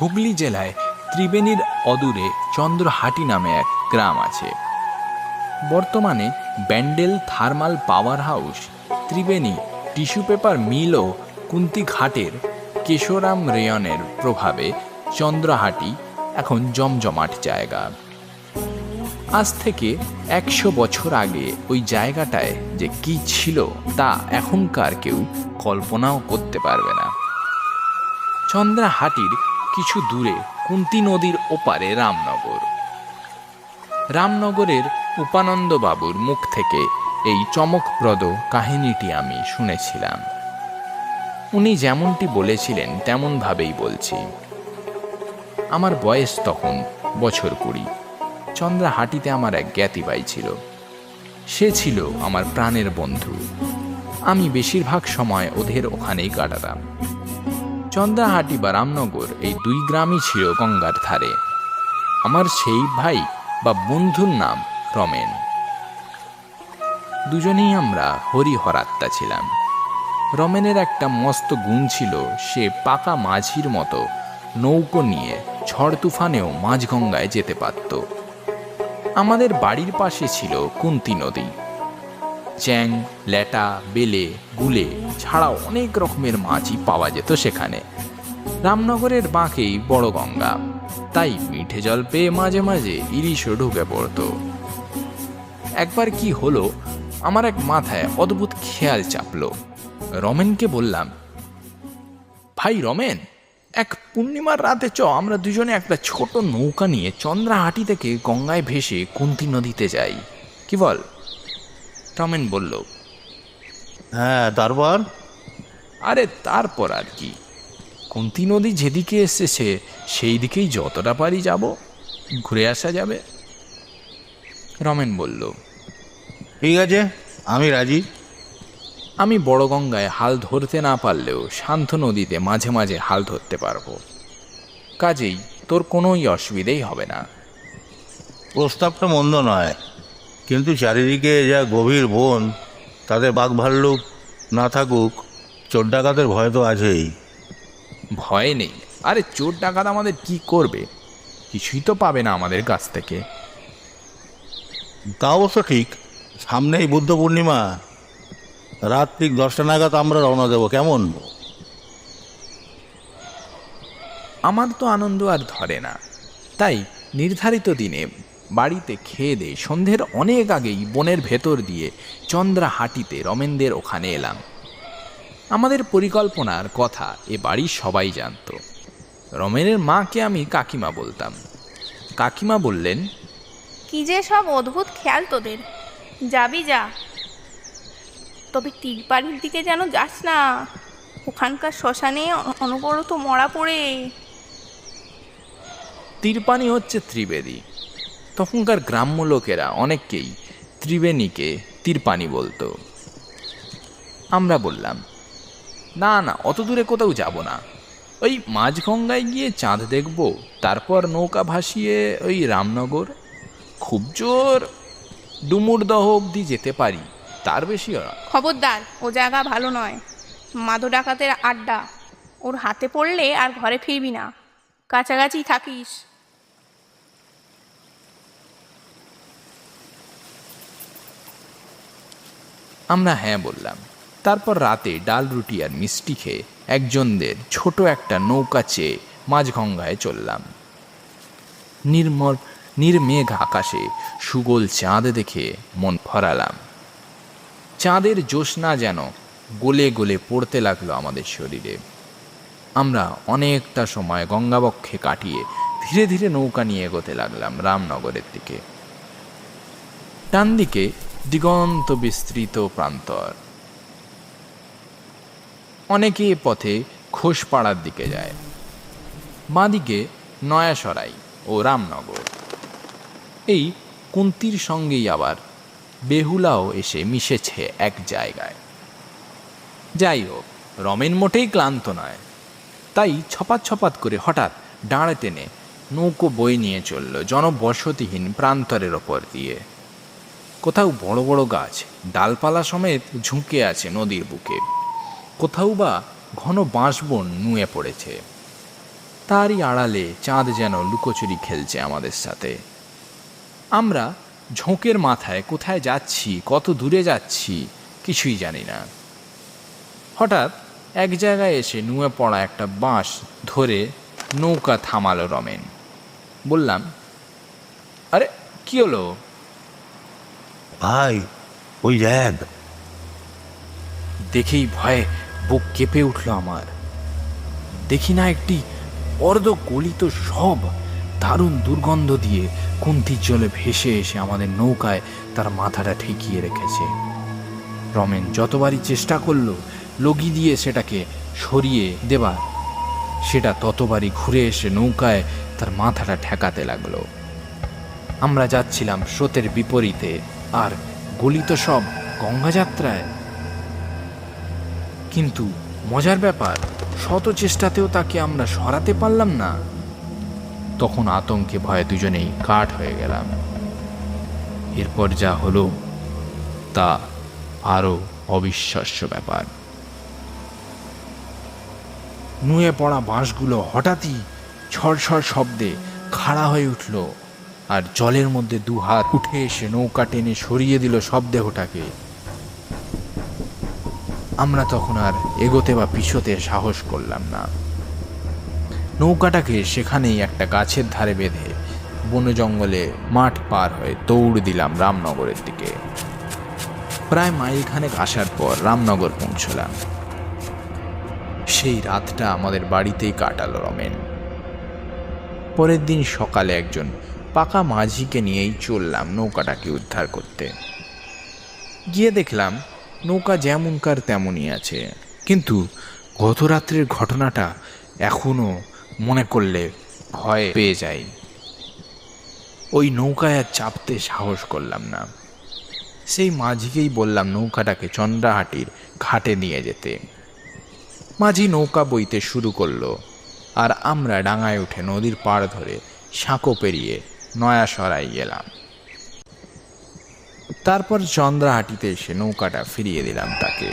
হুগলি জেলায় ত্রিবেণীর অদূরে চন্দ্রহাটি নামে এক গ্রাম আছে। বর্তমানে Bandel thermal power house, Tribeni tissue paper mill ও কুন্তিঘাটের কেশরাম রেয়নের প্রভাবে চন্দ্রহাটি এখন জমজমাট জায়গা। আজ থেকে একশো বছর আগে ওই জায়গাটায় যে কি ছিল তা এখনকার কেউ কল্পনাও করতে পারবে না। চন্দ্রাহাটির কিছু দূরে কুন্তি নদীর ওপারে রামনগর। রামনগরের উপানন্দ বাবুর মুখ থেকে এই চমকপ্রদ কাহিনীটি আমি শুনেছিলাম। উনি যেমনটি বলেছিলেন, তেমনভাবেই বলছি। আমার বয়স তখন বছর কুড়ি। চন্দ্রাহাটিতে আমার এক জ্ঞাতিবাই ছিল। সে ছিল আমার প্রাণের বন্ধু। আমি বেশিরভাগ সময় ওদের ওখানেই কাটাতাম। চন্দ্রাহাটি বা রামনগর এই দুই গ্রামই ছিল গঙ্গার ধারে। আমার সেই ভাই বা বন্ধুর নাম রমেন। দুজনেই আমরা হরিহরাত্মা ছিলাম। রমেনের একটা মস্ত গুণ ছিল, সে পাকা মাঝির মতো নৌকো নিয়ে ঝড় তুফানেও মাঝগঙ্গায় যেতে পারত। আমাদের বাড়ির পাশে ছিল কুন্তি নদী। চ্যাং, ল্যাটা, বেলে, গুলে ছাড়াও অনেক রকমের মাছই পাওয়া যেত সেখানে। রামনগরের বাঁকেই বড় গঙ্গা। তাই মিঠে জল পেয়ে মাঝে মাঝে ইলিশও ঢুকে পড়তো। একবার কি হলো, আমার এক মাথায় অদ্ভুত খেয়াল চাপল। রমেনকে বললাম, ভাই রমেন, এক পূর্ণিমার রাতে চ, আমরা দুজনে একটা ছোট নৌকা নিয়ে চন্দ্রাহাটি থেকে গঙ্গায় ভেসে কুন্তি নদীতে যাই। কি বল? রমেন বলল হ্যাঁ তারপর আরে তারপর আর কি। কুন্তি নদী যেদিকে এসেছে সেই দিকেই যতটা পারি যাব ঘুরে আসা যাবে। রমেন বলল ঠিক আছে আমি রাজি। আমি বড় গঙ্গায় হাল ধরতে না পারলেও শান্ত নদীতে মাঝে মাঝে হাল ধরতে পারব। কাজেই তোর কোনোই অসুবিধেই হবে না। প্রস্তাবটা মন্দ নয়। কিন্তু চারিদিকে যা গভীর বন তাতে বাঘ ভাল্লুক না থাকুক চোর ডাকাতের ভয় তো আছেই। ভয় নেই। আরে চোর ডাকাত আমাদের কি করবে? কিছুই তো পাবে না আমাদের কাছ থেকে। তা অবশ্য ঠিক। সামনেই বুদ্ধ পূর্ণিমা। রাত ঠিক দশটা নাগাদ আমরা রওনা দেবো। কেমন? আমার তো আনন্দ আর ধরে না। তাই নির্ধারিত দিনে বাড়িতে খেয়ে দিয়ে সন্ধ্যের অনেক আগেই বনের ভেতর দিয়ে চন্দ্রাহাটিতে রমেনদের ওখানে এলাম। আমাদের পরিকল্পনার কথা এ বাড়ির সবাই জানতো। রমেনের মাকে আমি কাকিমা বলতাম। কাকিমা বললেন কি যে সব অদ্ভুত খেয়াল তোদের। যাবি যা। তবে তীরপাড়ির দিকে যেন যাস না। ওখানকার শ্মশানে অনবরত মরা পড়ে। তীরপানি হচ্ছে ত্রিবেদী। তখনকার গ্রাম্য লোকেরা অনেককেই ত্রিবেণীকে তীরপানি বলতো। আমরা বললাম, না না, অত দূরে কোথাও যাব না। ওই মাঝগঙ্গায় গিয়ে চাঁদ দেখব, তারপর নৌকা ভাসিয়ে ওই রামনগর। খুব জোর ডুমুরদহ অবধি যেতে পারি, তার বেশি খবরদার, ও জায়গা ভালো নয়। মাদো ডাকাতের আড্ডা। ওর হাতে পড়লে আর ঘরে ফিরবি না। কাছাকাছি থাকিস। আমরা হ্যাঁ বললাম। তারপর রাতে ডাল রুটি আর মিষ্টি খেয়ে একজনদের ছোট একটা নৌকা চেয়ে মাঝগঙ্গায় চললাম। নির্মল, নির্মেঘ আকাশে সুগোল চাঁদ দেখে মন ভরালাম। চাঁদের জ্যোৎস্না যেন গলে গলে পড়তে লাগল আমাদের শরীরে। আমরা অনেকটা সময় গঙ্গাবক্ষে কাটিয়ে ধীরে ধীরে নৌকা নিয়ে এগোতে লাগলাম রামনগরের দিকে। ডান দিকে দিগন্ত বিস্তৃত প্রান্তর। অনেকে পথে ঘোষপাড়ার দিকে যায়। বাঁদিকে নয়াসরাই ও রামনগর। এই কুন্তির সঙ্গেই আবার বেহুলাও এসে মিশেছে এক জায়গায়। যাই হোক, রমেন মোটেই ক্লান্ত নয়। তাই ছপাত ছপাত করে হঠাৎ দাঁড়ে টেনে নৌকো বই নিয়ে চলল জনবসতিহীন প্রান্তরের ওপর দিয়ে। কোথাও বড় বড় গাছ, ডালপালা সমেত ঝুঁকে আছে নদীর বুকে। কোথাও বা ঘন বাঁশবন নুয়ে পড়েছে। তারই আড়ালে চাঁদ যেন লুকোচুরি খেলছে আমাদের সাথে। আমরা ঝোঁকের মাথায় কোথায় যাচ্ছি, কত দূরে যাচ্ছি, কিছুই জানি না। হঠাৎ এক জায়গায় এসে নুয়ে পড়া একটা বাঁশ ধরে নৌকা থামালো রমেন। বললাম, আরে, কি হলো? ভাই, ওই দেখ দেখেই ভয়ে বুক কেঁপে উঠল আমার। দেখি না একটি অর্ধ গলিত সব দারুণ দুর্গন্ধ দিয়ে কুন্তির জলে ভেসে এসে আমাদের নৌকায় তার মাথাটা ঠেকিয়ে রেখেছে। রমেন যতবারই চেষ্টা করল, লগি দিয়ে সেটাকে সরিয়ে দেবার, সেটা ততবারই ঘুরে এসে নৌকায় তার মাথাটা ঠেকাতে লাগল। আমরা যাচ্ছিলাম স্রোতের বিপরীতে। আর গলিত সব গঙ্গাযাত্রায়। কিন্তু মজার ব্যাপার, শত চেষ্টাতেও তাকে আমরা সরাতে পারলাম না। তখন আতঙ্কে ভয়ে দুজনেই কাঠ হয়ে গেলাম। এরপর যা হলো, তা আরও অবিশ্বাস্য ব্যাপার। নুয়ে পড়া বাঁশগুলো হঠাৎই ছড়ছড় শব্দে খাড়া হয়ে উঠল। আর জলের মধ্যে দু হাত উঠে এসে নৌকা টেনে সরিয়ে দিল সব দেহটাকে। আমরা তখন আর এগোতে বা পিছোতে সাহস করলাম না। নৌকাটাকে সেখানেই একটা গাছের ধারে বেঁধে বন জঙ্গলে মাঠ পার হয়ে দৌড় দিলাম রামনগরের দিকে। প্রায় মাইলখানেক আসার পর রামনগর পৌঁছলাম। সেই রাতটা আমাদের বাড়িতেই কাটালো রমেন। পরের দিন সকালে একজন পাকা মাঝিকে নিয়েই চললাম নৌকাটাকে উদ্ধার করতে। গিয়ে দেখলাম নৌকা যেমনকার তেমনই আছে। কিন্তু গত রাত্রের ঘটনাটা এখনও মনে করলে ভয় পেয়ে যাই। ওই নৌকায় আর চাপতে সাহস করলাম না। সেই মাঝিকেই বললাম নৌকাটাকে চন্দ্রাহাটির ঘাটে নিয়ে যেতে। মাঝি নৌকা বইতে শুরু করল, আর আমরা ডাঙায় উঠে নদীর পাড় ধরে সাঁকো পেরিয়ে নয়া সরাই গেলাম তারপর চন্দ্রাহাটিতে এসে নৌকাটা ফিরিয়ে দিলাম তাকে।